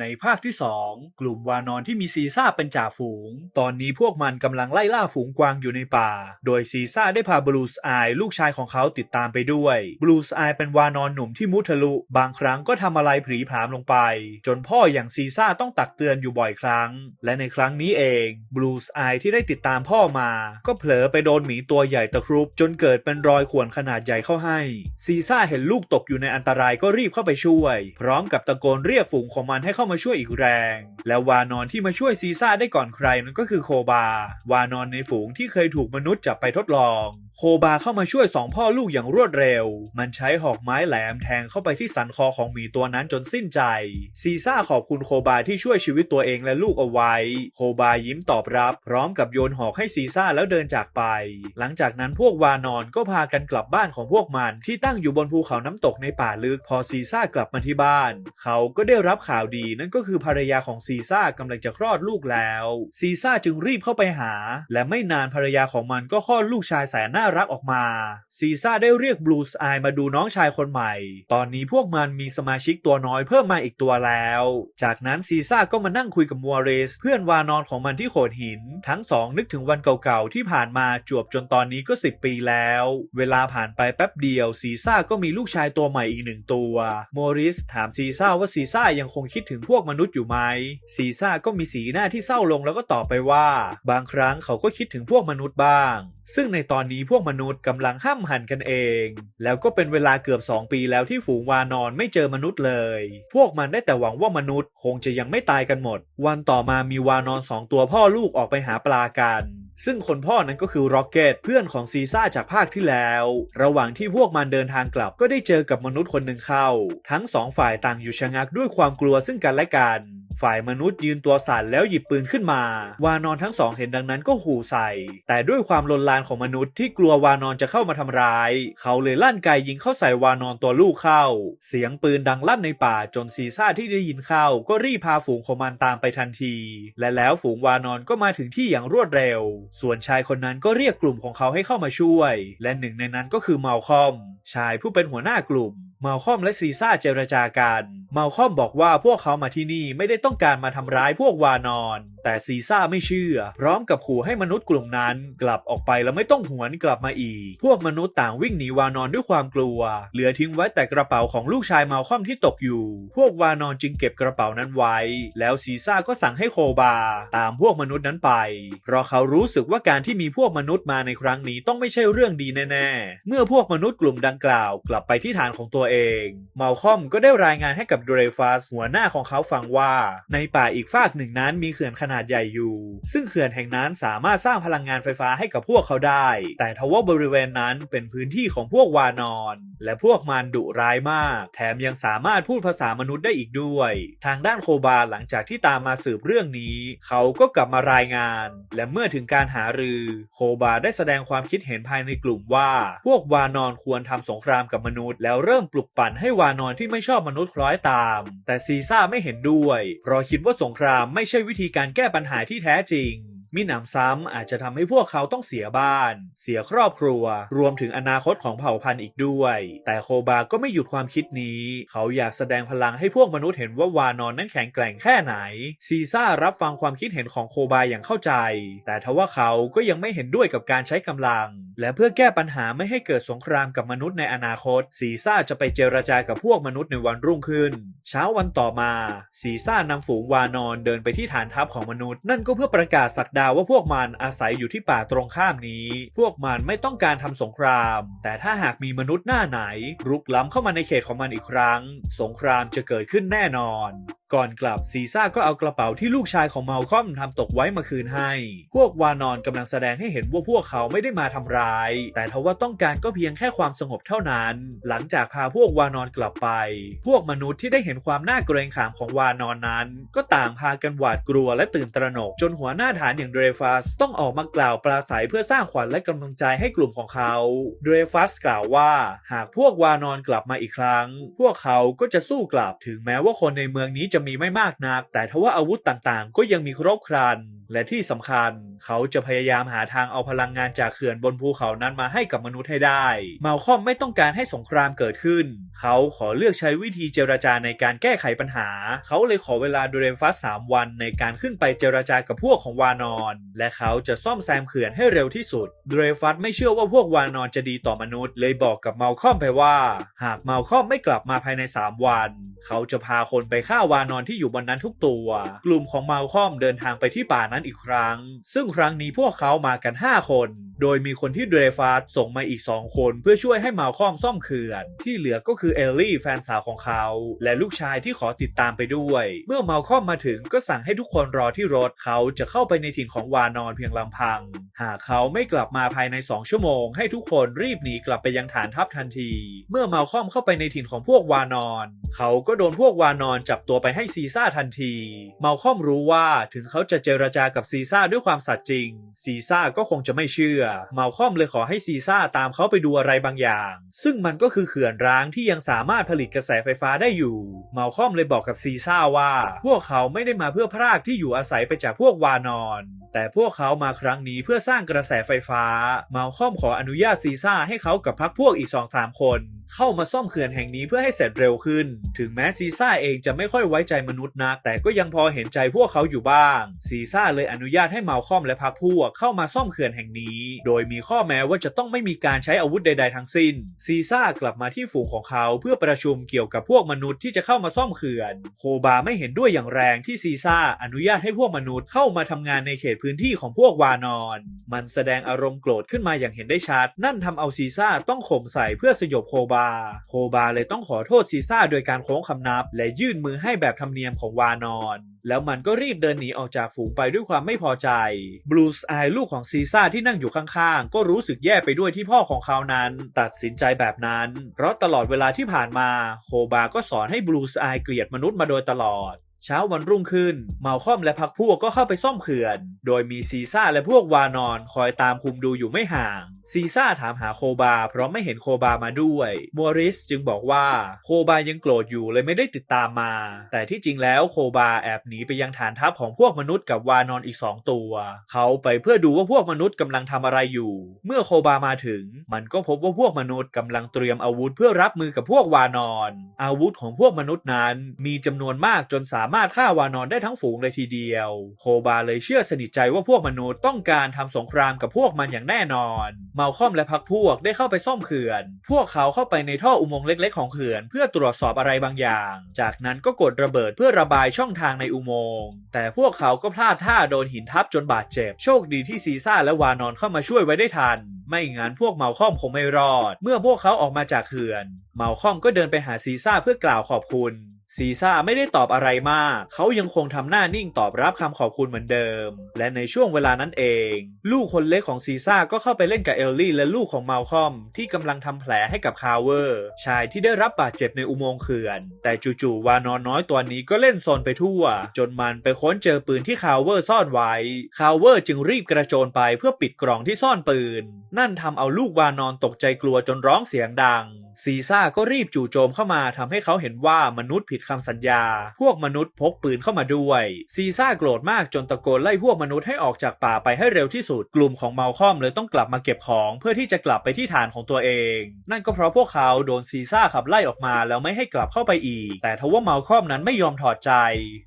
ในภาคที่ 2 กลุ่มวานอนที่มีซีซ่าเป็นจ่าฝูง ตอนนี้พวกมันกำลังไล่ล่าฝูงกวางอยู่ในป่า โดยซีซ่าได้พาบลูสไอลูกชายของเขาติดตามไปด้วยบลูสไอเป็นวานอนหนุ่มที่มุทะลุ บางครั้งก็ทำอะไรผีผามลงไป จนพ่ออย่างซีซ่าต้องตักเตือนอยู่บ่อยครั้ง และในครั้งนี้เองบลูสไอที่ได้ติดตามพ่อมา ก็เผลอไปโดนหมีตัวใหญ่ตะครุบ จนเกิดเป็นรอยข่วนขนาดใหญ่เข้าให้ ซีซ่าเห็นลูกตกอยู่ในอันตรายก็รีบเข้าไปช่วย พร้อมกับตะโกนเรียกฝูงของมันให้เข้ามาช่วยอีกแรง และวานอนที่มาช่วยซีซ่าได้ก่อนใครนั่นก็คือโคบา วานอนในฝูงที่เคยถูกมนุษย์จับไปทดลอง โคบาเข้ามาช่วยสองพ่อลูกอย่างรวดเร็ว มันใช้หอกไม้แหลมแทงเข้าไปที่สันคอของหมีตัวนั้นจนสิ้นใจ ซีซ่าขอบคุณโคบาที่ช่วยชีวิตตัวเองและลูกเอาไว้ โคบายิ้มตอบรับ พร้อมกับโยนหอกให้ซีซ่าแล้วเดินจากไป หลังจากนั้นพวกวานอนก็พากันกลับบ้านของพวกมันที่ตั้งอยู่บนภูเขาน้ำตกในป่าลึก พอซีซ่ากลับมาที่บ้าน เขาก็ได้รับข่าวดีนั่นก็คือภรรยาของซีซ่ากำลังจะคลอดลูกแล้ว ซีซ่าจึงรีบเข้าไปหา และไม่นานภรรยาของมันก็คลอดลูกชายแสนน่ารักออกมา ซีซ่าได้เรียกบลูสไอมาดูน้องชายคนใหม่ ตอนนี้พวกมันมีสมาชิกตัวน้อยเพิ่มมาอีกตัวแล้ว จากนั้นซีซ่าก็มานั่งคุยกับมัวเรส เพื่อนวานอนของมันที่โขดหิน ทั้งสองนึกถึงวันเก่าๆที่ผ่านมาจวบจนตอนนี้ก็ 10 ปีแล้ว เวลาผ่านไปแป๊บเดียว ซีซ่าก็มีลูกชายตัวใหม่อีกหนึ่งตัวโมริสถามซีซ่าว่าซีซ่ายังคงคิดถึงพวกมนุษย์อยู่ไหม ซีซ่าก็มีสีหน้าที่เศร้าลงแล้วก็ตอบไปว่า บางครั้งเขาก็คิดถึงพวกมนุษย์บ้าง ซึ่งในตอนนี้พวกมนุษย์กำลังห้ามหันกันเอง แล้วก็เป็นเวลาเกือบ 2 ปีแล้วที่ฝูงวานอนไม่เจอมนุษย์เลย พวกมันได้แต่หวังว่ามนุษย์คงจะยังไม่ตายกันหมด วันต่อมามีวานอนสองตัวพ่อลูกออกไปหาปลากัน ซึ่งคนพ่อนั้นก็คือร็อกเก็ตเพื่อนของซีซ่าจากภาคที่แล้ว ระหว่างที่พวกมันเดินทางกลับก็ได้เจอกับมนุษย์คนหนึ่งเข้า ทั้งสองฝ่ายต่างอยู่ชะงักด้วยความกลัวซึ่งกันและกัน ฝ่ายมนุษย์ยืนตัวสั่นแล้วหยิบปืนขึ้นมา วานอนทั้งสองเห็นดังนั้นก็หูใส่ แต่ด้วยความลนลานของมนุษย์ที่กลัววานอนจะเข้ามาทำร้าย เขาเลยลั่นไกยิงเข้าใส่วานอนตัวลูกเข้า เสียงปืนดังลั่นในป่าจนซีซ่าที่ได้ยินเข้า ก็รีบพาฝูงของมันตามไปทันที และแล้วฝูงวานอนก็มาถึงที่อย่างรวดเร็ว ส่วนชายคนนั้นก็เรียกกลุ่มของเขาให้เข้ามาช่วย และหนึ่งในนั้นก็คือเมาคอม ชายผู้เป็นหัวหน้ากลุ่ม มาคอมและซีซ่าเจรจากันมาคอมบอกว่าพวกเขามาที่นี่ไม่ได้ต้องการมาทำร้ายพวกวานอน แต่ซีซ่าไม่เชื่อ พร้อมกับขู่ให้มนุษย์กลุ่มนั้น กลับออกไปแล้วไม่ต้องหวนกลับมาอีก พวกมนุษย์ต่างวิ่งหนีวานอนด้วยความกลัว เหลือทิ้งไว้แต่กระเป๋าของลูกชายมาคอมที่ตกอยู่ พวกวานอนจึงเก็บกระเป๋านั้นไว้ แล้วซีซ่าก็สั่งให้โคบา ตามพวกมนุษย์นั้นไป เพราะเขารู้สึกว่าการที่มีพวกมนุษย์มาในครั้งนี้ต้องไม่ใช่เรื่องดีแน่ๆ เมื่อพวกมนุษย์กลุ่มดังกล่าว กลับไปที่ฐานของตัวเอง เมาคอมก็ได้รายงานให้กับเดรฟัสหัวหน้าของเขาฟังว่า ในป่าอีกฝากหนึ่งนั้นมีเขื่อนขนาดใหญ่อยู่ ซึ่งเขื่อนแห่งนั้นสามารถสร้างพลังงานไฟฟ้าให้กับพวกเขาได้ แต่ทว่าบริเวณนั้นเป็นพื้นที่ของพวกวานอน และพวกมันดุร้ายมาก แถมยังสามารถพูดภาษามนุษย์ได้อีกด้วย ทางด้านโคบาหลังจากที่ตามมาสืบเรื่องนี้ เขาก็กลับมารายงาน และเมื่อถึงการหารือโคบาได้แสดงความคิดเห็นภายในกลุ่มว่า พวกวานอนควรทำสงครามกับมนุษย์ แล้วเริ่มปลุกปั่นให้วานอนที่ไม่ชอบมนุษย์คล้อยตาม แต่ซีซ่าไม่เห็นด้วย เพราะคิดว่าสงครามไม่ใช่วิธีการแก้ปัญหาที่แท้จริง มิหนำซ้ำอาจจะทำให้พวกเขาต้องเสียบ้าน เสียครอบครัว รวมถึงอนาคตของเผ่าพันธุ์อีกด้วย แต่โคบาก็ไม่หยุดความคิดนี้ เขาอยากแสดงพลังให้พวกมนุษย์เห็นว่าวานอนนั้นแข็งแกร่งแค่ไหน ซีซ่ารับฟังความคิดเห็นของโคบาอย่างเข้าใจ แต่ทว่าเขาก็ยังไม่เห็นด้วยกับการใช้กำลัง และเพื่อแก้ปัญหาไม่ให้เกิดสงครามกับมนุษย์ในอนาคต ซีซ่าจะไปเจรจากับพวกมนุษย์ในวันรุ่งขึ้น เช้าวันต่อมา ซีซ่านำฝูงวานอนเดินไปที่ฐานทัพของมนุษย์ นั่นก็เพื่อประกาศสักดาว่าพวกมันอาศัยอยู่ที่ป่าตรงข้ามนี้ พวกมันไม่ต้องการทำสงคราม แต่ถ้าหากมีมนุษย์หน้าไหน รุกล้ำเข้ามาในเขตของมันอีกครั้ง สงครามจะเกิดขึ้นแน่นอนก่อนกลับซีซ่าก็เอากระเป๋าที่ลูกชายของเมาคอมทำตกไว้มาคืนให้ พวกวานอนกำลังแสดงให้เห็นว่าพวกเขาไม่ได้มาทำร้าย แต่ทว่าต้องการก็เพียงแค่ความสงบเท่านั้น หลังจากพาพวกวานอนกลับไป พวกมนุษย์ที่ได้เห็นความน่าเกรงขามของวานอนนั้น ก็ต่างพากันหวาดกลัวและตื่นตระหนก จนหัวหน้าฐานอย่างเดรฟัสต้องออกมากล่าวปราศัยเพื่อสร้างขวัญและกำลังใจให้กลุ่มของเขา เดรฟัสกล่าวว่าหากพวกวานอนกลับมาอีกครั้ง พวกเขาก็จะสู้กลับถึงแม้ว่าคนในเมืองนี้จะจะมีไม่มากนัก แต่ทว่าอาวุธต่างๆ ก็ยังมีครบครัน และที่สำคัญ เขาจะพยายามหาทางเอาพลังงานจากเขื่อนบนภูเขานั้นมาให้กับมนุษย์ให้ได้ มาคอมไม่ต้องการให้สงครามเกิดขึ้น เขาขอเลือกใช้วิธีเจรจาในการแก้ไขปัญหา เขาเลยขอเวลาดูเรฟัสสามวันในการขึ้นไปเจรจากับพวกของวานอน และเขาจะซ่อมแซมเขื่อนให้เร็วที่สุดดูเรฟัสไม่เชื่อว่าพวกวานอนจะดีต่อมนุษย์ เลยบอกกับเมาคอมไปว่า หากเมาคอมไม่กลับมาภายใน 3 วัน เขาจะพาคนไปฆ่าวานอนที่อยู่บนนั้นทุกตัว กลุ่มของมาลคอมเดินทางไปที่ป่านั้นอีกครั้ง ซึ่งครั้งนี้พวกเขามากัน 5 คน โดยมีคนที่เดรฟัสส่งมาอีก 2 คน เพื่อช่วยให้มาลคอมซ่อมเขื่อน ที่เหลือก็คือเอลลี่แฟนสาวของเขา และลูกชายที่ขอติดตามไปด้วย เมื่อมาลคอมมาถึงก็สั่งให้ทุกคนรอที่รถเขาจะเข้าไปในถิ่นของวานอนเพียงลำพัง หากเขาไม่กลับมาภายใน 2 ชั่วโมง ให้ทุกคนรีบหนีกลับไปยังฐานทัพทันที เมื่อมาลคอมเข้าไปในถิ่นของพวกวานอน เขาก็โดนพวกวานอนจับตัวไปให้ซีซ่าทันที เมาลคอมรู้ว่าถึงเขาจะเจรจากับซีซ่าด้วยความสัตย์จริง ซีซ่าก็คงจะไม่เชื่อ เมาลคอมเลยขอให้ซีซ่าตามเขาไปดูอะไรบางอย่าง ซึ่งมันก็คือเขื่อนร้างที่ยังสามารถผลิตกระแสไฟฟ้าได้อยู่ เมาลคอมเลยบอกกับซีซ่าว่า พวกเขาไม่ได้มาเพื่อพรากที่อยู่อาศัยไปจากพวกวานอน แต่พวกเขามาครั้งนี้เพื่อสร้างกระแสไฟฟ้า เมาลคอมขออนุญาตซีซ่าให้เขากับพักพวกอีก2-3คน เข้ามาซ่อมเขื่อนแห่งนี้เพื่อให้เสร็จเร็วขึ้น ถึงแม้ซีซ่าเองจะไม่ค่อยไว้ใจมนุษย์นัก แต่ก็ยังพอเห็นใจพวกเขาอยู่บ้าง ซีซ่าเลยอนุญาตให้เมาคอมและพักพวกเข้ามาซ่อมเขื่อนแห่งนี้ โดยมีข้อแม้ว่าจะต้องไม่มีการใช้อาวุธใด ๆ ทั้งสิ้น ซีซ่ากลับมาที่ฝูงของเขาเพื่อประชุมเกี่ยวกับพวกมนุษย์ที่จะเข้ามาซ่อมเขื่อน โคบาไม่เห็นด้วยอย่างแรงที่ซีซ่าอนุญาตให้พวกมนุษย์เข้ามาทำงานในเขตพื้นที่ของพวกวานอน มันแสดงอารมณ์โกรธขึ้นมาอย่างเห็นได้ชัด นั่นทำเอาซีซ่าต้องข่มใส่เพื่อสยบโคบาโคบาเลยต้องขอโทษซีซ่าโดยการโค้งคำนับ และยื่นมือให้แบบธรรมเนียมของวานอน แล้วมันก็รีบเดินหนีออกจากฝูงไปด้วยความไม่พอใจ บลูสไอลูกของซีซ่าที่นั่งอยู่ข้างๆ ก็รู้สึกแย่ไปด้วยที่พ่อของเขานั้น ตัดสินใจแบบนั้น เพราะตลอดเวลาที่ผ่านมา โคบาก็สอนให้บลูสไอเกลียดมนุษย์มาโดยตลอด เช้าวันรุ่งขึ้น เมาลคอมและพักพวกก็เข้าไปซ่อมเขื่อน โดยมีซีซ่าและพวกวานอนคอยตามคุมดูอยู่ไม่ห่าง ซีซ่าถามหาโคบา เพราะไม่เห็นโคบามาด้วยมัวริสจึงบอกว่าโคบายังโกรธอยู่เลยไม่ได้ติดตามมา แต่ที่จริงแล้วโคบาแอบหนีไปยังฐานทัพของพวกมนุษย์กับวานอนอีกสองตัว เขาไปเพื่อดูว่าพวกมนุษย์กำลังทำอะไรอยู่ เมื่อโคบามาถึง มันก็พบว่าพวกมนุษย์กำลังเตรียมอาวุธเพื่อรับมือกับพวกวานอน อาวุธของพวกมนุษย์นั้นมีจำนวนมากจนสามารถฆ่าวานอนได้ทั้งฝูงเลยทีเดียว โคบาเลยเชื่อสนิทใจว่าพวกมนุษย์ต้องการทำสงครามกับพวกมันอย่างแน่นอน เมาคอมและพักพวกได้เข้าไปซ่อมเขื่อน พวกเขาเข้าไปในท่ออุโมงค์เล็กๆของเขื่อน เพื่อตรวจสอบอะไรบางอย่าง จากนั้นก็กดระเบิดเพื่อระบายช่องทางในอุโมงค์ แต่พวกเขาก็พลาดท่าโดนหินทับจนบาดเจ็บ โชคดีที่ซีซ่าและวานอนเข้ามาช่วยไว้ได้ทัน ไม่งั้นพวกเมาคอมคงไม่รอด เมื่อพวกเขาออกมาจากเขื่อน เมาคอมก็เดินไปหาซีซ่าเพื่อกล่าวขอบคุณ ซีซ่าไม่ได้ตอบอะไรมาก เขายังคงทำหน้านิ่งตอบรับคำขอบคุณเหมือนเดิม และในช่วงเวลานั้นเอง ลูกคนเล็กของซีซ่าก็เข้าไปเล่นกับเอลลี่และลูกของมาลคอมที่กำลังทำแผลให้กับคาเวอร์ ชายที่ได้รับบาดเจ็บในอุโมงค์เขื่อน แต่จู่ๆวานอนน้อยตัวนี้ก็เล่นโซนไปทั่ว จนมันไปค้นเจอปืนที่คาเวอร์ซ่อนไว้ คาเวอร์จึงรีบกระโจนไปเพื่อปิดกล่องที่ซ่อนปืน นั่นทำเอาลูกวานอนตกใจกลัวจนร้องเสียงดัง ซีซ่าก็รีบจู่โจมเข้ามาทำให้เขาเห็นว่ามนุษย์ผิดคำสัญญา พวกมนุษย์พกปืนเข้ามาด้วย ซีซ่าโกรธมากจนตะโกนไล่พวกมนุษย์ให้ออกจากป่าไปให้เร็วที่สุด กลุ่มของเมาคอมเลยต้องกลับมาเก็บของเพื่อที่จะกลับไปที่ฐานของตัวเอง นั่นก็เพราะพวกเขาโดนซีซ่าขับไล่ออกมาแล้วไม่ให้กลับเข้าไปอีก แต่ทว่าเมาคอมนั้นไม่ยอมถอดใจ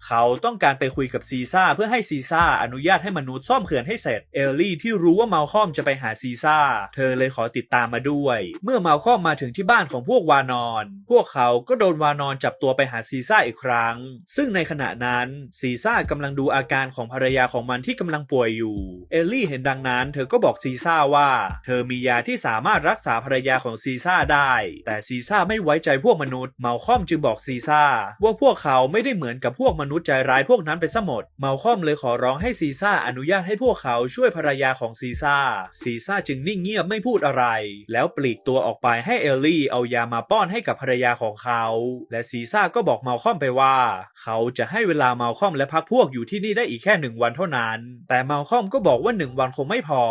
เขาต้องการไปคุยกับซีซ่าเพื่อให้ซีซ่าอนุญาตให้มนุษย์ซ่อมเขื่อนให้เสร็จ เอลลี่ที่รู้ว่าเมาคอมจะไปหาซีซ่า เธอเลยขอติดตามมาด้วย เมื่อเมาคอมมาถึงที่บ้านของพวกวานอน พวกเขาก็โดนวานอนจับตัวไปหาซีซ่าอีกครั้ง ซึ่งในขณะนั้นซีซ่ากำลังดูอาการของภรรยาของมันที่กำลังป่วยอยู่ เอลลี่เห็นดังนั้น เธอก็บอกซีซ่าว่า เธอมียาที่สามารถรักษาภรรยาของซีซ่าได้ แต่ซีซ่าไม่ไว้ใจพวกมนุษย์ เมาคอมจึงบอกซีซ่าว่าพวกเขาไม่ได้เหมือนกับพวกมนุษย์ใจร้ายพวกนั้นไปซะหมด เมาคอมเลยขอร้องให้ซีซ่าอนุญาตให้พวกเขาช่วยภรรยาของซีซ่า ซีซ่าจึงนิ่งเงียบไม่พูดอะไร แล้วปลีกตัวออกไปให้เอลลี่เอายามาป้อนให้กับภรรยาของเขา และซีซ่าก็บอกบอกมาลคอมไปว่า เขาจะให้เวลามาลคอมและพักพวกอยู่ที่นี่ได้อีกแค่หนึ่งวันเท่านั้น แต่มาลคอมก็บอกว่าหนึ่งวันคงไม่พอ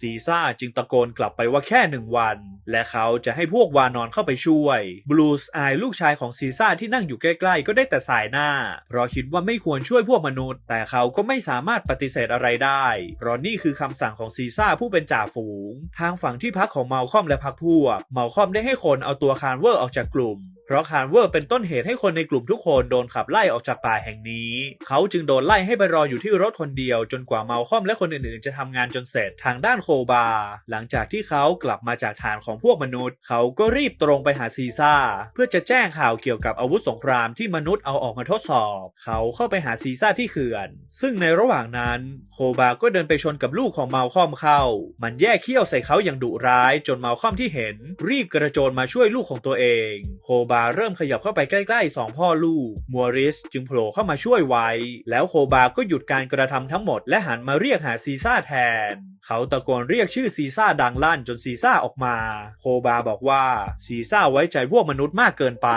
ซีซ่าจึงตะโกนกลับไปว่าแค่หนึ่งวัน และเขาจะให้พวกวานอนเข้าไปช่วย บลูสไอลูกชายของซีซ่าที่นั่งอยู่ใกล้ๆ ก็ได้แต่สายหน้า เพราะคิดว่าไม่ควรช่วยพวกมนุษย์ แต่เขาก็ไม่สามารถปฏิเสธอะไรได้ เพราะนี่คือคำสั่งของซีซ่าผู้เป็นจ่าฝูง ทางฝั่งที่พักของเมาลคอมและพักพวก เมาลคอมได้ให้คนเอาตัวคาร์เวอร์ออกจากกลุ่ม เพราะคารเวอร์เป็นต้นเหตุให้คนในกลุ่มทุกคนโดนขับไล่ออกจากป่าแห่งนี้ เขาจึงโดนไล่ให้ไปรออยู่ที่รถคนเดียว จนกว่าเมาคอมและคนอื่นๆ จะทำงานจนเสร็จทางด้านโคบา หลังจากที่เขากลับมาจากฐานของพวกมนุษย์ เขาก็รีบตรงไปหาซีซ่า เพื่อจะแจ้งข่าวเกี่ยวกับอาวุธสงครามที่มนุษย์เอาออกมาทดสอบ เขาเข้าไปหาซีซ่าที่เขื่อน ซึ่งในระหว่างนั้นโคบาก็เดินไปชนกับลูกของเมาคอมเข้า มันแยกเขี้ยวใส่เขาอย่างดุร้าย จนเมาคอมที่เห็น รีบกระโจนมาช่วยลูกของตัวเอง โคบาเริ่มขยับเข้าไปใกล้ๆสองพ่อลูก มัวริสจึงโผล่เข้ามาช่วยไว้ แล้วโคบาก็หยุดการกระทำทั้งหมดและหันมาเรียกหาซีซ่าแทน เขาตะโกนเรียกชื่อซีซ่าดังลั่นจนซีซ่าออกมา โคบาบอกว่าซีซ่าไว้ใจพวกมนุษย์มากเกินไป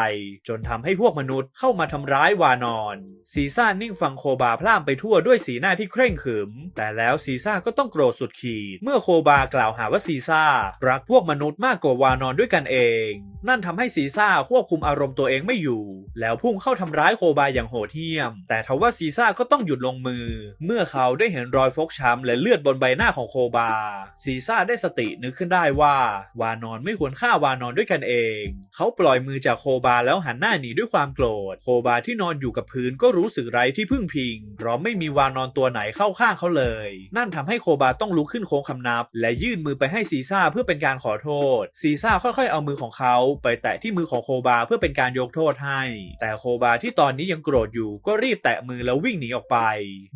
จนทำให้พวกมนุษย์เข้ามาทำร้ายวานอน ซีซ่านิ่งฟังโคบาพล่ามไปทั่วด้วยสีหน้าที่เคร่งขรึม แต่แล้วซีซ่าก็ต้องโกรธสุดขีด เมื่อโคบากล่าวหาว่าซีซ่ารักพวกมนุษย์มากกว่าวานอนด้วยกันเอง นั่นทำให้ซีซ่าควบคุมอารมณ์ตัวเองไม่อยู่ แล้วพุ่งเข้าทำร้ายโคบาอย่างโหดเหี้ยม แต่ทว่าซีซ่าก็ต้องหยุดลงมือ เมื่อเขาได้เห็นรอยฟกช้ำและเลือดบนใบหน้าของโคบา ซีซ่าได้สตินึกขึ้นได้ว่า วานอนไม่ควรฆ่าวานอนด้วยกันเอง เขาปล่อยมือจากโคบาแล้วหันหน้าหนีด้วยความโกรธ โคบาที่นอนอยู่กับพื้นก็รู้สึกไร้ที่พึ่งพิงเพราะไม่มีวานอนตัวไหนเข้าข้างเขาเลย นั่นทำให้โคบาต้องลุกขึ้นโค้งคำนับ และยื่นมือไปให้ซีซ่าเพื่อเป็นการขอโทษ ซีซ่าค่อยๆเอามือของเขาไปแตะที่มือของโคบาเพื่อเป็นการยกโทษให้ แต่โคบาที่ตอนนี้ยังโกรธอยู่ก็รีบแตะมือแล้ววิ่งหนีออกไป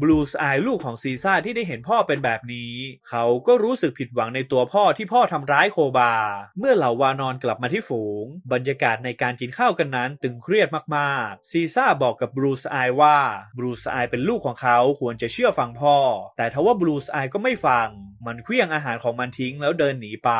บลูสไอลูกของซีซ่าที่ได้เห็นพ่อเป็นแบบนี้ เขาก็รู้สึกผิดหวังในตัวพ่อที่พ่อทำร้ายโคบา เมื่อเหล่าวานอนกลับมาที่ฝูง บรรยากาศในการกินข้าวกันนั้นตึงเครียดมากๆ ซีซ่าบอกกับบลูสไอว่าบลูสไอเป็นลูกของเขาควรจะเชื่อฟังพ่อ แต่ทว่าบลูสไอก็ไม่ฟัง มันเคลี้ยงอาหารของมันทิ้งแล้วเดินหนีไป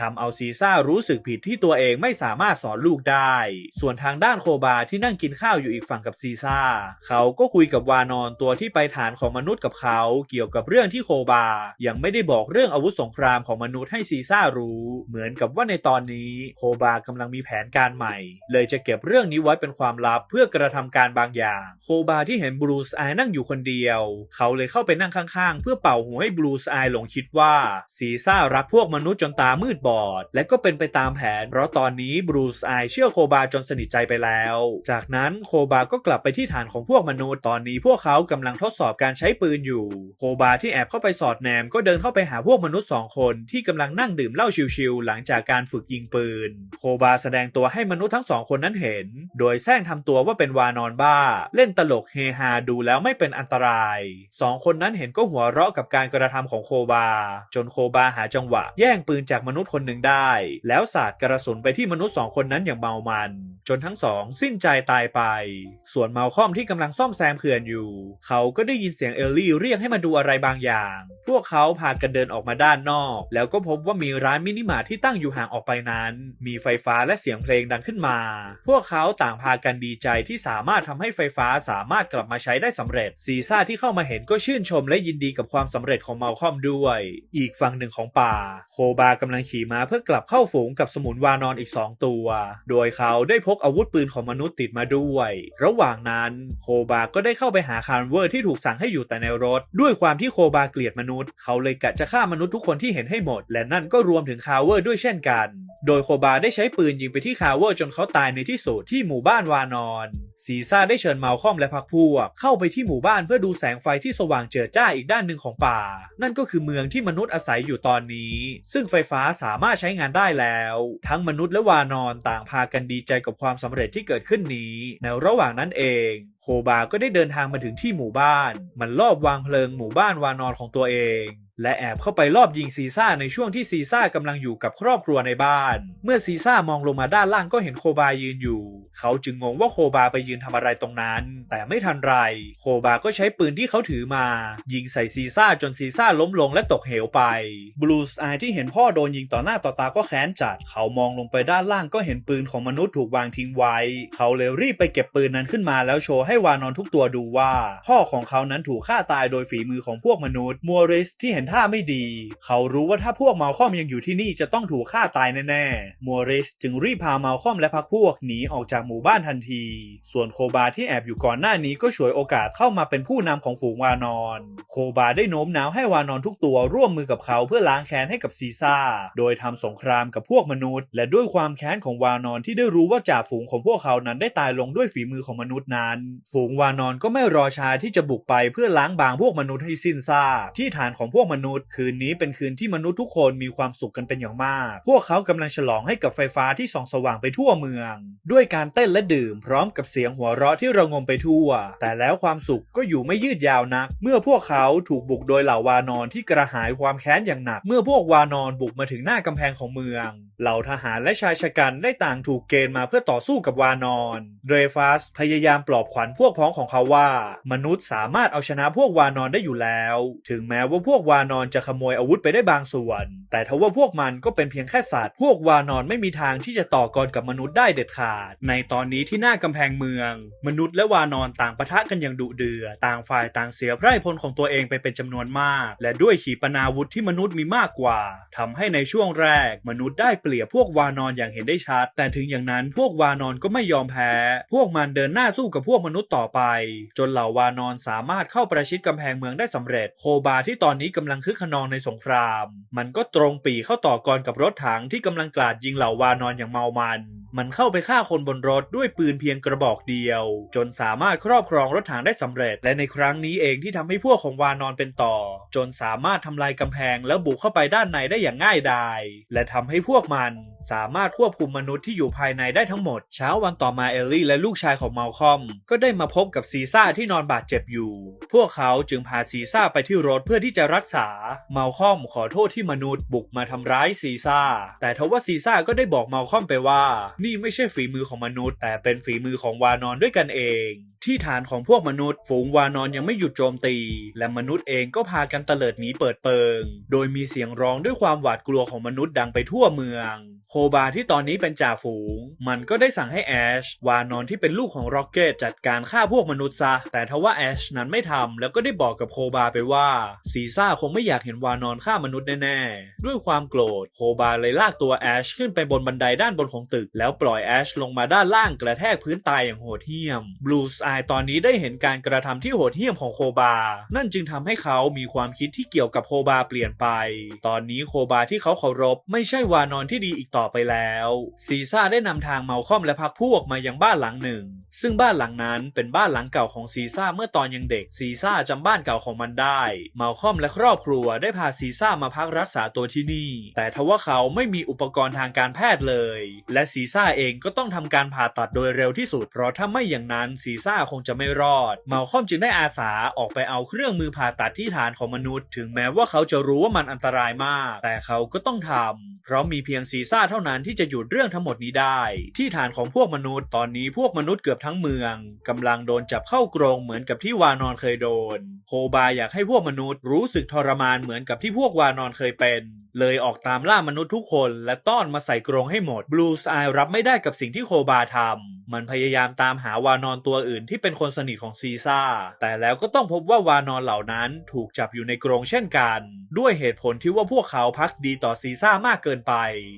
ทำเอาซีซ่ารู้สึกผิดที่ตัวเองไม่สามารถสอนลูกได้ส่วนทางด้านโคบาที่นั่งกินข้าวอยู่อีกฝั่งกับซีซ่าเขาก็คุยกับวานอนตัวที่ไปฐานของมนุษย์กับเขา เกี่ยวกับเรื่องที่โคบา ยังไม่ได้บอกเรื่องอาวุธสงครามของมนุษย์ให้ซีซ่ารู้ เหมือนกับว่าในตอนนี้โคบากำลังมีแผนการใหม่ เลยจะเก็บเรื่องนี้ไว้เป็นความลับเพื่อกระทำการบางอย่าง โคบาที่เห็นบรูซไอนั่งอยู่คนเดียว เขาเลยเข้าไปนั่งข้างๆ เพื่อเป่าหูให้บลูสไอหลงคิดว่าซีซ่ารักพวกมนุษย์จนตามืดบอด และก็เป็นไปตามแผน เพราะตอนนี้บรูสไอเชื่อโคบาจนสนิทใจไปแล้ว จากนั้นโคบาก็กลับไปที่ฐานของพวกมนุษย์ตอนนี้พวกเขากำลังทดสอบการใช้ปืนอยู่ โคบาที่แอบเข้าไปสอดแนมก็เดินเข้าไปหาพวกมนุษย์สองคนที่กำลังนั่งดื่มเหล้าชิวๆหลังจากการฝึกยิงปืน โคบาแสดงตัวให้มนุษย์ทั้งสองคนนั้นเห็น โดยแซงทำตัวว่าเป็นวานอนบ้า เล่นตลกเฮฮาดูแล้วไม่เป็นอันตรายสองคนนั้นเห็นก็หัวเราะกับการกระทำของโคบา จนโคบาหาจังหวะ แย่งปืนจากมนุษย์คนหนึ่งได้ แล้วสาดกระสุนไปที่มนุษย์สองคนนั้นอย่างเมามันจนทั้งสองสิ้นใจตายไป ส่วนเมาคอมที่กำลังซ่อมแซมเขื่อนอยู่ เขาก็ได้ยินเสียงเอลลี่เรียกให้มาดูอะไรบางอย่าง พวกเขาพากันเดินออกมาด้านนอก แล้วก็พบว่ามีร้านมินิมาร์ทที่ตั้งอยู่ห่างออกไปนั้น มีไฟฟ้าและเสียงเพลงดังขึ้นมา พวกเขาต่างพากันดีใจที่สามารถทำให้ไฟฟ้าสามารถกลับมาใช้ได้สำเร็จ ซีซ่าที่เข้ามาเห็นก็ชื่นชมและยินดีกับความสำเร็จของเมาคอมด้วย อีกฝั่งหนึ่งของป่า โคบากำลังขี่ม้าเพื่อกลับเข้าฝูงกับสมุนวานอนอีกสองตัว โดยเขาได้พกอาวุธปืนของมนุษย์ติดมาด้วย ระหว่างนั้นโคบาก็ได้เข้าไปหาคาร์เวอร์ที่ถูกสั่งให้อยู่แต่ในรถ ด้วยความที่โคบาเกลียดมนุษย์ เขาเลยกะจะฆ่ามนุษย์ทุกคนที่เห็นให้หมด และนั่นก็รวมถึงคาร์เวอร์ด้วยเช่นกัน โดยโคบาได้ใช้ปืนยิงไปที่คาร์เวอร์จนเขาตายในที่สุดที่หมู่บ้านวานอน ซีซ่าได้เชิญเมาคอมและพักพวก เข้าไปที่หมู่บ้านเพื่อดูแสงไฟที่สว่างเจิดจ้าอีกด้านหนึ่งของป่า นั่นก็คือเมืองที่มนุษย์อาศัยอยู่ตอนนี้ ซึ่งไฟฟ้าสามารถใช้งานได้แล้ว ทั้งมนุษย์และวานอนต่างพากันดีใจกับความสำเร็จที่เกิดขึ้นนี้ ในระหว่างนั้นเองโคบาก็ได้เดินทางมาถึงที่หมู่บ้าน มันลอบวางเพลิงหมู่บ้านวานอนของตัวเอง และแอบเข้าไปลอบยิงซีซ่าในช่วงที่ซีซ่ากำลังอยู่กับครอบครัวในบ้าน เมื่อซีซ่ามองลงมาด้านล่างก็เห็นโคบายืนอยู่ เขาจึงงงว่าโคบาไปยืนทำอะไรตรงนั้น แต่ไม่ทันไร โคบาก็ใช้ปืนที่เขาถือมา ยิงใส่ซีซ่าจนซีซ่าล้มลงและตกเหวไป บลูสไอที่เห็นพ่อโดนยิงต่อหน้าต่อตาก็แค้นจัด เขามองลงไปด้านล่างก็เห็นปืนของมนุษย์ถูกวางทิ้งไว้ เขาเลยรีบไปเก็บปืนนั้นขึ้นมาแล้วโชว์ให้วานอนทุกตัวดูว่า พ่อของเขานั้นถูกฆ่าตายโดยฝีมือของพวกมนุษย์มัวริสที่เห็นท่าไม่ดี เขารู้ว่าถ้าพวกมาคอมยังอยู่ที่นี่จะต้องถูกฆ่าตายแน่ๆมัวริสจึงรีบพามาคอมและพักพวกหนีออกจากหมู่บ้านทันที ส่วนโคบาที่แอบอยู่ก่อนหน้านี้ก็ฉวยโอกาสเข้ามาเป็นผู้นำของฝูงวานอน โคบาได้โน้มน้าวให้วานอนทุกตัวร่วมมือกับเขาเพื่อล้างแค้นให้กับซีซ่า โดยทำสงครามกับพวกมนุษย์ และด้วยความแค้นของวานอนที่ได้รู้ว่าจ่าฝูงของพวกเขานั้นได้ตายลงด้วยฝีมือของมนุษย์นั้น ฝูงวานอนก็ไม่รอช้าที่จะบุกไปเพื่อล้างบางพวกมนุษย์ให้สิ้นซากที่ฐานของพวกมนุษย์ คืนนี้เป็นคืนที่มนุษย์ทุกคนมีความสุขกันเป็นอย่างมาก พวกเขากำลังฉลองให้กับไฟฟ้าที่ส่องสว่างไปทั่วเมือง ด้วยการเต้นและดื่มพร้อมกับเสียงหัวเราะที่ระงมไปทั่ว แต่แล้วความสุขก็อยู่ไม่ยืดยาวนัก เมื่อพวกเขาถูกบุกโดยเหล่าวานอนที่กระหายความแค้นอย่างหนัก เมื่อพวกวานอนบุกมาถึงหน้ากำแพงของเมือง เหล่าทหารและชายชะกันได้ต่างถูกเกณฑ์มาเพื่อต่อสู้กับวานอนเดรฟัสพยายามปลอบขวัญพวกพ้องของเขาว่า มนุษย์สามารถเอาชนะพวกวานอนได้อยู่แล้ว ถึงแม้ว่าพวกวานานอนจะขโมยอาวุธไปได้บางส่วน แต่ทว่าพวกมันก็เป็นเพียงแค่สัตว์ พวกวานอนไม่มีทางที่จะต่อกรกับมนุษย์ได้เด็ดขาด ในตอนนี้ที่หน้ากำแพงเมือง มนุษย์และวานอนต่างปะทะกันอย่างดุเดือดต่างฝ่ายต่างเสียไพร่พลของตัวเองไปเป็นจำนวนมาก และด้วยขีปนาวุธที่มนุษย์มีมากกว่าทำให้ในช่วงแรก มนุษย์ได้เปรียบพวกวานอนอย่างเห็นได้ชัด แต่ถึงอย่างนั้นพวกวานอนก็ไม่ยอมแพ้ พวกมันเดินหน้าสู้กับพวกมนุษย์ต่อไป จนเหล่าวานอนสามารถเข้าประชิดกำแพงเมืองได้สำเร็จ โคบาที่ตอนนี้กำลังคึกขนองในสงคราม มันก็ตรงปีเข้าต่อกรกับรถถังที่กำลังกลาดยิงเหล่าวานอนอย่างเมามัน มันเข้าไปฆ่าคนบนรถด้วยปืนเพียงกระบอกเดียว จนสามารถครอบครองรถถังได้สำเร็จ และในครั้งนี้เองที่ทำให้พวกของวานอนเป็นต่อ จนสามารถทำลายกำแพงแล้วบุกเข้าไปด้านในได้อย่างง่ายดาย และทำให้พวกมันสามารถควบคุมมนุษย์ที่อยู่ภายในได้ทั้งหมด เช้าวันต่อมาเอลลี่และลูกชายของมาลคอม ก็ได้มาพบกับซีซ่าที่นอนบาดเจ็บอยู่ พวกเขาจึงพาซีซ่าไปที่รถเพื่อที่จะรักษาเมาคอมขอโทษที่มนุษย์บุกมาทำร้ายซีซ่า แต่ทว่าซีซ่าก็ได้บอกเมาคอมไปว่า นี่ไม่ใช่ฝีมือของมนุษย์ แต่เป็นฝีมือของวานอนด้วยกันเอง ที่ฐานของพวกมนุษย์ ฝูงวานอนยังไม่หยุดโจมตี และมนุษย์เองก็พากันเตลิดหนีเปิดเปิง โดยมีเสียงร้องด้วยความหวาดกลัวของมนุษย์ดังไปทั่วเมือง โคบาที่ตอนนี้เป็นจ่าฝูง มันก็ได้สั่งให้แอชวานอนที่เป็นลูกของร็อกเก็ตจัดการฆ่าพวกมนุษย์ซะ แต่ทว่าแอชนั้นไม่ทำแล้วก็ได้บอกกับโคบาไปว่าซีซ่าคงไม่อยากเห็นวานอนฆ่ามนุษย์แน่ๆ ด้วยความโกรธโคบาเลยลากตัวแอชขึ้นไปบนบันไดด้านบนของตึก แล้วปล่อยแอชลงมาด้านล่างกระแทกพื้นตายอย่างโหดเหี้ยมบลูสไอตอนนี้ได้เห็นการกระทำที่โหดเหี้ยมของโคบา นั่นจึงทำให้เขามีความคิดที่เกี่ยวกับโคบาเปลี่ยนไป ตอนนี้โคบาที่เขาเคารพไม่ใช่วานอนที่ดีอีกต่อไปแล้วซีซ่าได้นำทางเมาคอมและพักพวกมายังบ้านหลังหนึ่ง ซึ่งบ้านหลังนั้นเป็นบ้านหลังเก่าของซีซ่าเมื่อตอนยังเด็กซีซ่าจำบ้านเก่าของมันได้ เมาคอมและครอบครัวได้พาซีซ่ามาพักรักษาตัวที่นี่ แต่ทว่าเขาไม่มีอุปกรณ์ทางการแพทย์เลย และซีซ่าเองก็ต้องทำการผ่าตัดโดยเร็วที่สุด เพราะถ้าไม่อย่างนั้นซีซ่าคงจะไม่รอด เมาคอมจึงได้อาสาออกไปเอาเครื่องมือผ่าตัดที่ฐานของมนุษย์ ถึงแม้ว่าเขาจะรู้ว่ามันอันตรายมาก แต่เขาก็ต้องทำเพราะมีเพียงซีซ่าเท่าท่านั้นที่จะหยุดเรื่องทั้งหมดนี้ได้ ที่ฐานของพวกมนุษย์ตอนนี้พวกมนุษย์เกือบทั้งเมืองกำลังโดนจับเข้ากรงเหมือนกับที่วานอนเคยโดน โคบาอยากให้พวกมนุษย์รู้สึกทรมานเหมือนกับที่พวกวานอนเคยเป็น เลยออกตามล่ามนุษย์ทุกคน และต้อนมาใส่กรงให้หมดบลูสไอรับไม่ได้กับสิ่งที่โคบาทำ มันพยายามตามหาวานอนตัวอื่นที่เป็นคนสนิทของซีซ่า แต่แล้วก็ต้องพบว่าวานอนเหล่านั้นถูกจับอยู่ในกรงเช่นกัน ด้วยเหตุผลที่ว่าพวกเขาพักดีต่อซีซ่ามากเกินไป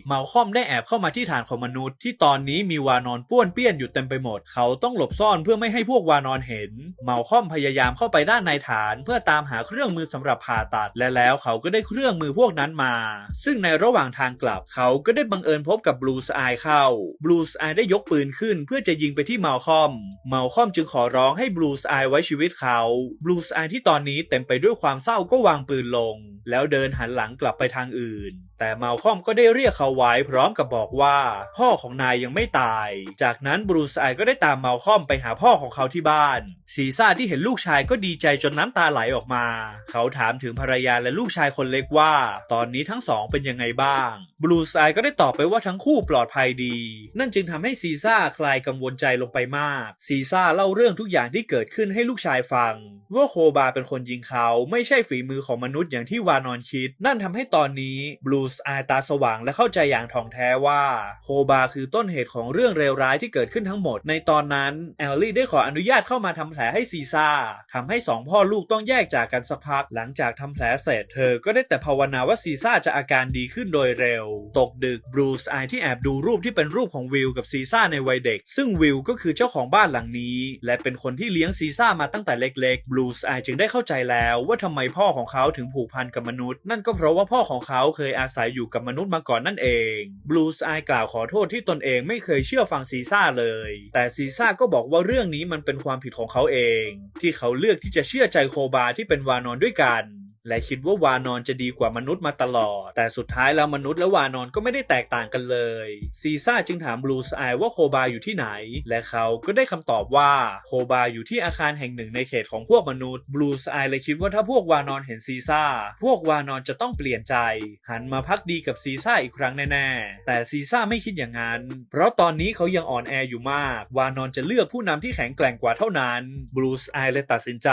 เมาคอมได้แอบเข้ามาที่ฐานของมนุษย์ที่ตอนนี้มีวานอนป้วนเปี้ยนอยู่เต็มไปหมด เขาต้องหลบซ่อนเพื่อไม่ให้พวกวานอนเห็น เมาคอมพยายามเข้าไปด้านในฐาน เพื่อตามหาเครื่องมือสำหรับผ่าตัด และแล้วเขาก็ได้เครื่องมือพวกนั้นมา ซึ่งในระหว่างทางกลับเขาก็ได้บังเอิญพบกับบลูสไอเข้าบลูสไอได้ยกปืนขึ้นเพื่อื่อจะยิงไปที่เมาคอมเมาคอมจึงขอร้องให้บลูสไอไว้ชีวิตเขา บลูสไอที่ตอนนี้เต็มไปด้วยความเศร้าก็วางปืนลง แล้วเดินหันหลังกลับไปทางอื่น แต่เมาคอมก็ได้เรียกเขาไว้พร้อมกับบอกว่าพ่อของนายยังไม่ตาย จากนั้นบรูซไอก็ได้ตามเมาคอมไปหาพ่อของเขาที่บ้าน ซีซ่าที่เห็นลูกชายก็ดีใจจนน้ำตาไหลออกมา เขาถามถึงภรรยาและลูกชายคนเล็กว่า ตอนนี้ทั้งสองเป็นยังไงบ้าง บลูซไอก็ได้ตอบไปว่าทั้งคู่ปลอดภัยดี นั่นจึงทำให้ซีซ่าคลายกังวลใจลงไปมาก ซีซ่าเล่าเรื่องทุกอย่างที่เกิดขึ้นให้ลูกชายฟัง ว่าโคบาเป็นคนยิงเขาไม่ใช่ฝีมือของมนุษย์อย่างที่วานอนคิด นั่นทำให้ตอนนี้บลูสไอตาสว่างและเข้าใจอย่างถ่องแท้ว่าโคบาคือต้นเหตุของเรื่องเลวร้ายที่เกิดขึ้นทั้งหมด ในตอนนั้นแอลลี่ได้ขออนุญาตเข้ามาทำแผลให้ซีซ่าทำให้สองพ่อลูกต้องแยกจากกันสักพัก หลังจากทำแผลเสร็จเธอก็ได้แต่ภาวนาว่าซีซ่าจะอาการดีขึ้นโดยเร็ว ตกดึกบรูซไอที่แอบดูรูปที่เป็นรูปของวิลกับซีซ่าในวัยเด็ก ซึ่งวิลก็คือเจ้าของบ้านหลังนี้ และเป็นคนที่เลี้ยงซีซ่ามาตั้งแต่เล็กๆบรูซไอจึงได้เข้าใจแล้วว่าทำไมพ่อของเขาถึงผูกพันกับมนุษย์ นั่นก็เพราะว่าพ่อของเขาเคยอาศัยอยู่กับมนุษย์มาก่อนนั่นเองบลูซไอกล่าวขอโทษที่ตนเองไม่เคยเชื่อฟังซีซ่าเลย แต่ซีซ่าก็บอกว่าเรื่องนี้มันเป็นความผิดของเขาเอง ที่เขาเลือกที่จะเชื่อใจโคบาที่เป็นวานอนด้วยกัน และคิดว่าวานอนจะดีกว่ามนุษย์มาตลอด แต่สุดท้ายแล้วมนุษย์และวานอนก็ไม่ได้แตกต่างกันเลย ซีซ่าจึงถามบลูสไอว่าโคบาอยู่ที่ไหน และเขาก็ได้คำตอบว่าโคบาอยู่ที่อาคารแห่งหนึ่งในเขตของพวกมนุษย์บลูสไอเลยคิดว่าถ้าพวกวานอนเห็นซีซ่า พวกวานอนจะต้องเปลี่ยนใจ หันมาพักดีกับซีซ่าอีกครั้งแน่ๆ แต่ซีซ่าไม่คิดอย่างนั้น เพราะตอนนี้เขายังอ่อนแออยู่มาก วานอนจะเลือกผู้นำที่แข็งแกร่งกว่าเท่านั้นบลูสไอเลยตัดสินใจ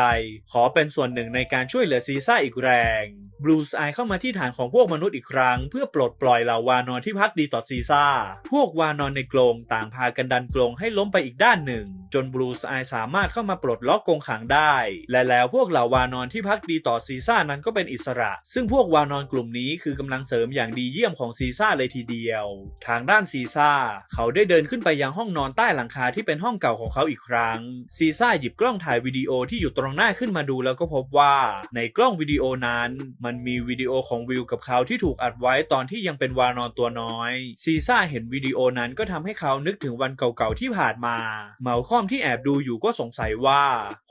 ขอเป็นส่วนหนึ่งในการช่วยเหลือซีซ่าอีกแรง บลูสไอเข้ามาที่ฐานของพวกมนุษย์อีกครั้ง เพื่อปลดปล่อยเหล่าวานอนที่พักดีต่อซีซ่า พวกวานอนในกรงต่างพากันดันกรงให้ล้มไปอีกด้านหนึ่ง จนบลูสไอสามารถเข้ามาปลดล็อกกรงขังได้ และแล้วพวกเหล่าวานอนที่พักดีต่อซีซ่านั้นก็เป็นอิสระ ซึ่งพวกวานอนกลุ่มนี้คือกำลังเสริมอย่างดีเยี่ยมของซีซ่าเลยทีเดียว ทางด้านซีซ่า เขาได้เดินขึ้นไปยังห้องนอนใต้หลังคาที่เป็นห้องเก่าของเขาอีกครั้ง ซีซ่าหยิบกล้องถ่ายวิดีโอที่อยู่ตรงหน้าขึ้นมาดูแล้วก็พบว่าในกล้องวิดีโอนั้นมันมีวิดีโอของวิลกับเขาที่ถูกอัดไว้ตอนที่ยังเป็นวานอนตัวน้อย ซีซ่าเห็นวิดีโอนั้นก็ทำให้เขานึกถึงวันเก่าๆที่ผ่านมา เมาคอมที่แอบดูอยู่ก็สงสัยว่า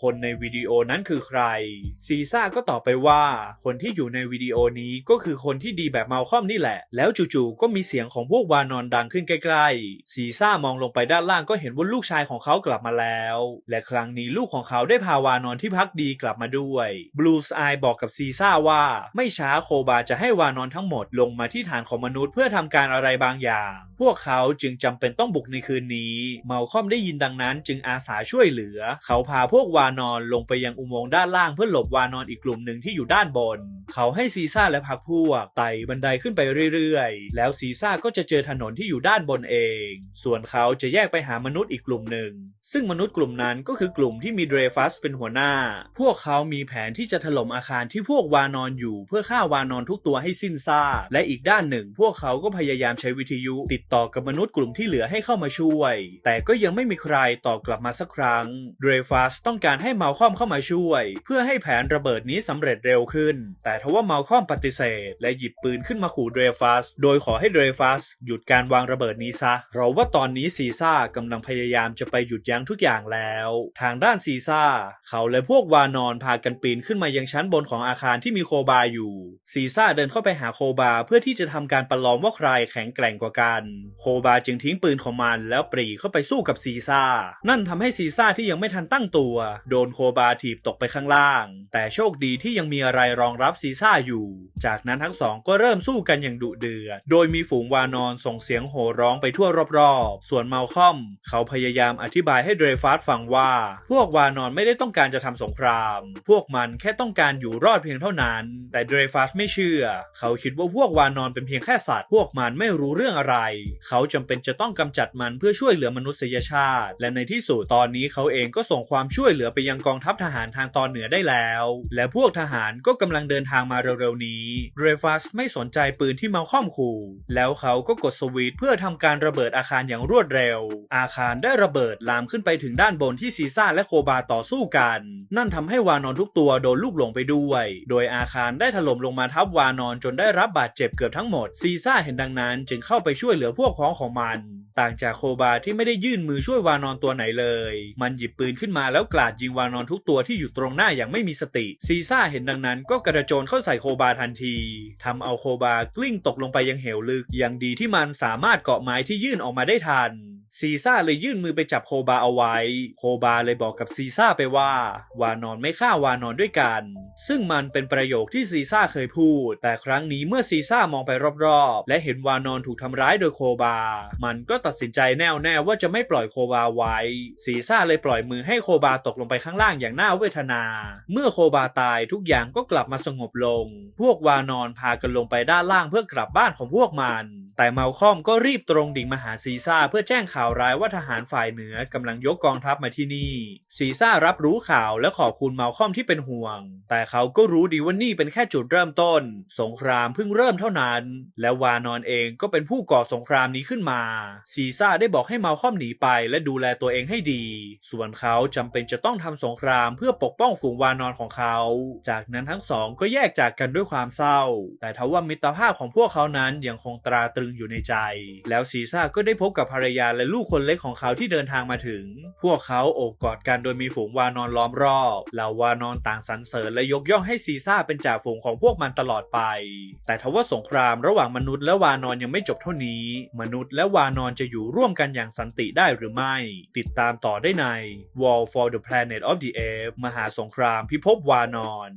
คนในวิดีโอนั้นคือใคร ซีซ่าก็ตอบไปว่า คนที่อยู่ในวิดีโอนี้ก็คือคนที่ดีแบบเมาคอมนี่แหละ แล้วจู่ๆก็มีเสียงของพวกวานอนดังขึ้นใกล้ๆ ซีซ่ามองลงไปด้านล่างก็เห็นว่าลูกชายของเขากลับมาแล้ว และครั้งนี้ลูกของเขาได้พาวานอนที่พักดีกลับมาด้วยบลูสไอบอกกับซีซ่าว่าไม่ช้าโคบาจะให้วานอนทั้งหมดลงมาที่ฐานของมนุษย์เพื่อทำการอะไรบางอย่าง พวกเขาจึงจำเป็นต้องบุกในคืนนี้ เมาคอมได้ยินดังนั้น จึงอาสาช่วยเหลือ เขาพาพวกวานอนลงไปยังอุโมงค์ด้านล่างเพื่อหลบวานอนอีกกลุ่มหนึ่งที่อยู่ด้านบน เขาให้ซีซ่าและพักพวกไต่บันไดขึ้นไปเรื่อยๆ แล้วซีซ่าก็จะเจอถนนที่อยู่ด้านบนเอง ส่วนเขาจะแยกไปหามนุษย์อีกกลุ่มหนึ่ง ซึ่งมนุษย์กลุ่มนั้นก็คือกลุ่มที่มีเดรฟัสเป็นหัวหน้า พวกเขามีแผนที่จะถล่มอาคารที่พวกวานอนอยู่เพื่อฆ่าวานอนทุกตัวให้สิ้นซากและอีกด้านหนึ่ง พวกเขาก็พยายามใช้วิทยุ ติดต่อกับมนุษย์กลุ่มที่เหลือให้เข้ามาช่วย แต่ก็ยังไม่มีใครตอบกลับมาสักครั้งเดรฟัสต้องการให้เมาคอมเข้ามาช่วย เพื่อให้แผนระเบิดนี้สำเร็จเร็วขึ้น แต่ทว่าเมาคอมปฏิเสธ และหยิบปืนขึ้นมาขู่เดรฟัสโดยขอให้เดรฟัสหยุดการวางระเบิดนี้ซะเราว่าตอนนี้ซีซ่ากำลังพยายามจะไปหยุดยั้งทุกอย่างแล้ว ทางด้านซีซ่าเขาและพวกวานอนพากันปีนขึ้นมายังชั้นบนของอาคารที่มีโคบาอยู่ซีซ่าเดินเข้าไปหาโคบาเพื่อที่จะทำการประลองว่าใครแข็งแกร่งกว่ากัน โคบาจึงทิ้งปืนของมันแล้วปรีเข้าไปสู้กับซีซ่า นั่นทำให้ซีซ่าที่ยังไม่ทันตั้งตัว โดนโคบาถีบตกไปข้างล่าง แต่โชคดีที่ยังมีอะไรรองรับซีซ่าอยู่ จากนั้นทั้งสองก็เริ่มสู้กันอย่างดุเดือด โดยมีฝูงวานอนส่งเสียงโห่ร้องไปทั่วรอบๆ ส่วนเมาคอม เขาพยายามอธิบายให้เดรฟัสฟังว่า พวกวานอนไม่ได้ต้องการจะทำสงคราม พวกมันแค่ต้องการอยู่รอดเพียงเท่านั้นแต่เดรฟัสไม่เชื่อ เขาคิดว่าพวกวานอนเป็นเพียงแค่สัตว์พวกมันไม่รู้เรื่องอะไร เขาจำเป็นจะต้องกำจัดมันเพื่อช่วยเหลือมนุษยชาติ และในที่สุดตอนนี้เขาเองก็ส่งความช่วยเหลือไปยังกองทัพทหารทางตอนเหนือได้แล้ว และพวกทหารก็กำลังเดินทางมาเร็วๆนี้เดรฟัสไม่สนใจปืนที่มาคอมขู่ แล้วเขาก็กดสวิตช์เพื่อทำการระเบิดอาคารอย่างรวดเร็ว อาคารได้ระเบิดลามขึ้นไปถึงด้านบนที่ซีซ่าและโคบาต่อสู้กัน นั่นทำให้วานอนทุกตัวโดนลูกหลงไปด้วย โดยอาคารได้ถล่มลงมาทับวานอนจนได้รับบาดเจ็บเกือบทั้งหมด ซีซ่าเห็นดังนั้น จึงเข้าไปช่วยเหลือพวกพ้องของมัน ต่างจากโคบาที่ไม่ได้ยื่นมือช่วยวานอนตัวไหนเลย มันหยิบปืนขึ้นมาแล้วกราดยิงวานอนทุกตัวที่อยู่ตรงหน้าอย่างไม่มีสติ ซีซ่าเห็นดังนั้นก็กระโจนเข้าใส่โคบาทันทีทำเอาโคบากลิ้งตกลงไปยังเหวลึกอย่างดีที่มันสามารถเกาะไม้ที่ยื่นออกมาได้ทัน ซีซ่าเลยยื่นมือไปจับโคบาเอาไว้โคบาเลยบอกกับซีซ่าไปว่า วานอนไม่ฆ่าวานอนด้วยกัน ซึ่งมันเป็นประโยคที่ซีซ่าเคยพูด แต่ครั้งนี้เมื่อซีซ่ามองไปรอบๆ และเห็นวานอนถูกทำร้ายโดยโคบา มันก็ตัดสินใจแน่วแน่ว่าจะไม่ปล่อยโคบาไว้ ซีซ่าเลยปล่อยมือให้โคบาตกลงไปข้างล่างอย่างน่าเวทนา เมื่อโคบาตายทุกอย่างก็กลับมาสงบลง พวกวานอนพากันลงไปด้านล่างเพื่อกลับบ้านของพวกมันแต่เมาคอมก็รีบตรงดิ่งมาหาซีซ่าเพื่อแจ้งข่าวร้ายว่าทหารฝ่ายเหนือกำลังยกกองทัพมาที่นี่ ซีซ่ารับรู้ข่าวและขอบคุณเมาคอมที่เป็นห่วง แต่เขาก็รู้ดีว่านี่เป็นแค่จุดเริ่มต้น สงครามเพิ่งเริ่มเท่านั้น และวานอนเองก็เป็นผู้ก่อสงครามนี้ขึ้นมา ซีซ่าได้บอกให้เมาคอมหนีไปและดูแลตัวเองให้ดี ส่วนเขาจำเป็นจะต้องทำสงครามเพื่อปกป้องฝูงวานอนของเขา จากนั้นทั้งสองก็แยกจากกันด้วยความเศร้า แต่ทว่ามิตรภาพของพวกเขานั้นยังคงตราตรึงอยู่ในใจ แล้วซีซ่าก็ได้พบกับภรรยาและลูกคนเล็กของเขาที่เดินทางมาถึง พวกเขาโอบกอดกันโดยมีฝูงวานอนล้อมรอบเหล่าวานอนต่างสรรเสริญและยกย่องให้ซีซ่าเป็นจ่าฝูงของพวกมันตลอดไป แต่ทว่าสงครามระหว่างมนุษย์และวานอนยังไม่จบเท่านี้ มนุษย์และวานอนจะอยู่ร่วมกันอย่างสันติได้หรือไม่ ติดตามต่อได้ใน War for the Planet of the Apes มหาสงครามพิภพวานอน